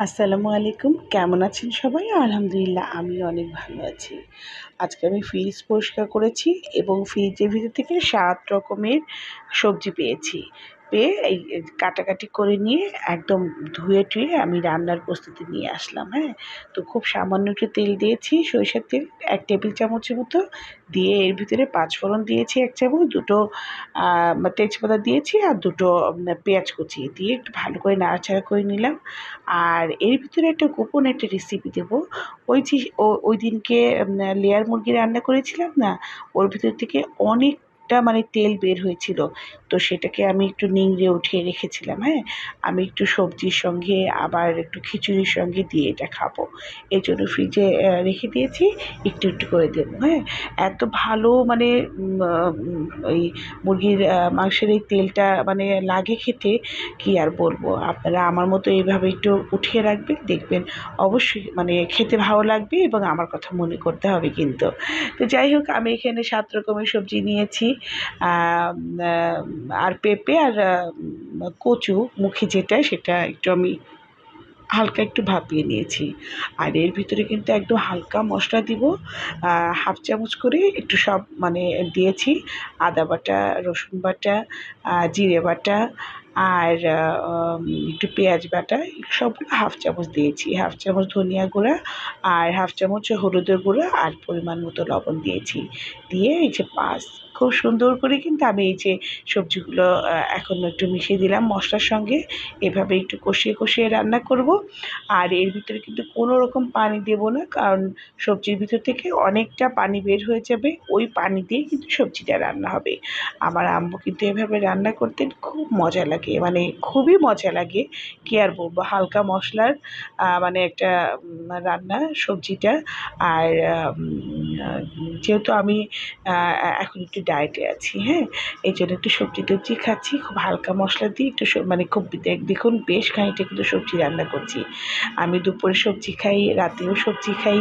আসসালামু আলাইকুম। কেমন আছেন সবাই? আলহামদুলিল্লাহ আমি অনেক ভালো আছি। আজকে আমি ফ্রিজ পরিষ্কার করেছি এবং ফ্রিজের ভিতর থেকে সাত রকমের সবজি পেয়েছি। পেয়ে এই কাটাকাটি করে নিয়ে একদম ধুয়ে টুয়ে আমি রান্নার প্রস্তুতি নিয়ে আসলাম হ্যাঁ? তো খুব সামান্য একটু তেল দিয়েছি, সরিষার তেল এক টেবিল চামচের মতো দিয়ে এর ভিতরে পাঁচফোড়ন দিয়েছি এক চামচ, দুটো তেজপাতা দিয়েছি আর দুটো পেঁয়াজ কুচি দিয়ে একটু ভালো করে নাড়াচাড়া করে নিলাম। আর এর ভিতরে একটা গোপন একটা রেসিপি দেবো। ওই যে ওই দিনকে লেয়ার মুরগি রান্না করেছিলাম না, ওর ভিতর থেকে অনেক একটা মানে তেল বের হয়েছিল। তো সেটাকে আমি একটু নিংড়ে উঠিয়ে রেখেছিলাম হ্যাঁ? আমি একটু সবজির সঙ্গে আবার একটু খিচুড়ির সঙ্গে দিয়ে এটা খাব। এই জন্য ফ্রিজে রেখে দিয়েছি, একটু একটু করে দেবো হ্যাঁ? এত ভালো মানে ওই মুরগির মাংসের এই তেলটা মানে লাগে খেতে, কি আর বলব? আপনারা আমার মতো এইভাবে একটু উঠিয়ে রাখবেন, দেখবেন অবশ্যই মানে খেতে ভালো লাগবে এবং আমার কথা মনে করতে হবে কিন্তু। তো যাই হোক, আমি এখানে সাত রকমের সবজি নিয়েছি। আর পেঁপে আর কচু, মুখে যেটা সেটা একটু আমি হালকা একটু ভাপিয়ে নিয়েছি। আর এর ভিতরে কিন্তু একদম হালকা মশলা দিব হাফ চামচ করে একটু সব মানে দিয়েছি, আদা বাটা, রসুন বাটা জিরে বাটা, আর একটু পেঁয়াজ বাটা, সবগুলো হাফ চামচ দিয়েছি। হাফ চামচ ধনিয়া গুঁড়া আর হাফ চামচ হলুদের গুঁড়া আর পরিমাণ মতো লবণ দিয়েছি। দিয়ে এই যে পাঁচ খুব সুন্দর করে কিন্তু আমি এই যে সবজিগুলো এখন একটু মিশিয়ে দিলাম মশলার সঙ্গে। এভাবে একটু কষিয়ে কষিয়ে রান্না করব। আর এর ভিতরে কিন্তু কোনো রকম পানি দেবো না, কারণ সবজির ভিতর থেকে অনেকটা পানি বের হয়ে যাবে। ওই পানি দিয়ে কিন্তু সবজিটা রান্না হবে। আমার আম্মু কিন্তু এভাবে রান্না করতেন, খুব মজা লাগে। মানে খুবই মজা লাগে। কী আর বলব, হালকা মশলার মানে একটা রান্না সবজিটা। আর যেহেতু আমি এখন একটু ডায়েটে আছি হ্যাঁ? এই জন্য একটু সবজি টবজি খাচ্ছি, খুব হালকা মশলা দিয়ে একটু মানে খুব দেখুন বেশ খানিকটা কিন্তু সবজি রান্না করছি। আমি দুপুরে সবজি খাই, রাতেও সবজি খাই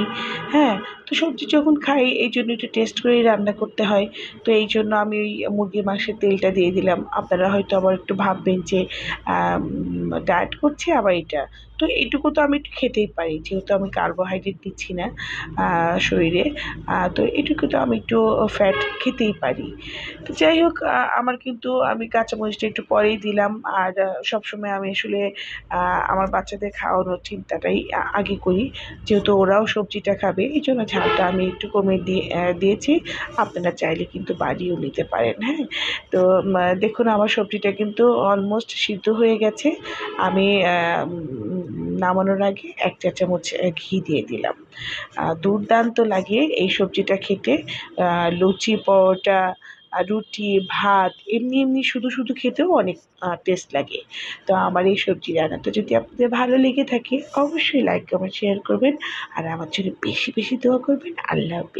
হ্যাঁ? তো সবজি যখন খাই, এই জন্য একটু টেস্ট করেই রান্না করতে হয়। তো এই জন্য আমি ওই মুরগির মাংসের তেলটা দিয়ে দিলাম। আপনারা হয়তো আবার একটু ভাববেন যে ডায়েট করছে আবার এটা। তো এইটুকু তো আমি একটু খেতেই পারি, যেহেতু আমি কার্বোহাইড্রেট দিচ্ছি না শরীরে। তো এটুকু তো আমি একটু ফ্যাট খেতেই পারি। তো যাই হোক আমার কিন্তু আমি কাঁচামরিচটা একটু পরেই দিলাম। আর সবসময় আমি আসলে আমার বাচ্চাদের খাওয়ানোর চিন্তাটাই আগে করি। যেহেতু ওরাও সবজিটা খাবে, এই জন্য ঝালটা আমি একটু কমে দিয়ে দিয়েছি। আপনারা চাইলে কিন্তু বাড়িও নিতে পারেন হ্যাঁ? তো দেখুন, আমার সবজিটা কিন্তু অলমোস্ট সিদ্ধ হয়ে গেছে। আমি নামানোর আগে এক চা চামচ ঘি দিয়ে দিলাম। দুর্দান্ত লাগে এই সবজিটা খেতে। লুচি, পরোটা রুটি, ভাত, এমনি এমনি শুধু শুধু খেতেও অনেক টেস্ট লাগে। তো আমার এই সবজি রান্নাটা যদি আপনাদের ভালো লেগে থাকে, অবশ্যই লাইক কমেন্ট শেয়ার করবেন। আর আমার জন্য বেশি বেশি দোয়া করবেন। আল্লাহ হাফিজ।